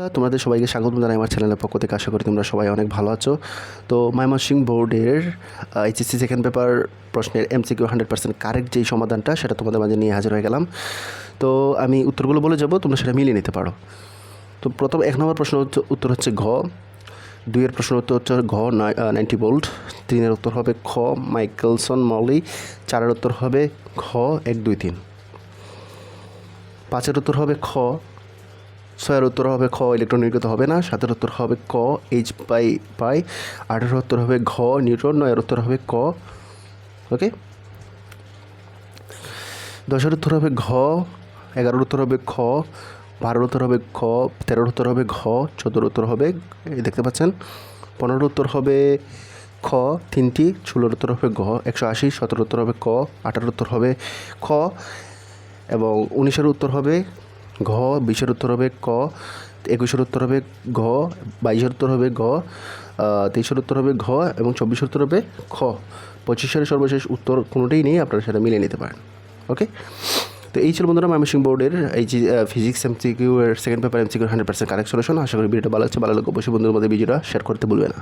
বন্ধুরা, তোমাদের সবাইকে স্বাগত জানাই আমার চ্যানেলের পক্ষ থেকে। আশা করি তোমরা সবাই অনেক ভালো আছো। তো ময়মনসিং বোর্ডের এইচএসসি সেকেন্ড পেপার প্রশ্নের এমসিকিউ হান্ড্রেড পার্সেন্ট কারেক্ট যেই সমাধানটা, সেটা তোমাদের মাঝে নিয়ে হাজির হয়ে গেলাম। তো আমি উত্তরগুলো বলে যাব, তোমরা সেটা মিলিয়ে নিতে পারো। তো প্রথম এক নম্বর প্রশ্ন হচ্ছে উত্তর হচ্ছে ঘ। দুইয়ের প্রশ্ন উত্তর হচ্ছে ঘ নাইনটি বোল্ট তিনের উত্তর হবে খ, মাইকেলসন, মলি। চারের উত্তর হবে ঘ, এক, দুই, তিন। পাঁচের উত্তর হবে খ ছয়ের উত্তর হবে খ ইলেকট্রন নির্গত হবে না সাতের উত্তর হবে ক এইচ পাই পাই আঠেরোর উত্তর হবে ঘ নিউট্রন নয়ের উত্তর হবে ক ওকে দশের উত্তর হবে ঘ এগারোর উত্তর হবে খ বারোর উত্তর হবে খ তেরোর উত্তর হবে ঘ চোদ্দোর উত্তর হবে এই দেখতে পাচ্ছেন পনেরোর উত্তর হবে খ তিনটি ষোলোর উত্তর হবে ঘ একশো আশি সতেরোর উত্তর হবে ক আঠারোর উত্তর হবে খ এবং উনিশের উত্তর হবে ঘ বিশের উত্তর হবে ক, একুশের উত্তর হবে ঘ, বাইশের উত্তর হবে ঘ তেইশের উত্তর হবে ঘ এবং চব্বিশের উত্তর হবে খ। পঁচিশের সর্বশেষ উত্তর কোনোটাই নেই, আপনারা সেটা মিলিয়ে নিতে পারেন। ওকে তো এই ছিল বন্ধুরা ময়মনসিং বোর্ডের এই যে ফিজিক্স এমসিকিউ এর second paper MCQ hundred percent correct solution আশা করি ভিডিওটা ভালো লাগছে। ভালো লাগবে অবশ্যই বন্ধুদের মধ্যে ভিডিওটা শেয়ার করতে ভুলবে না।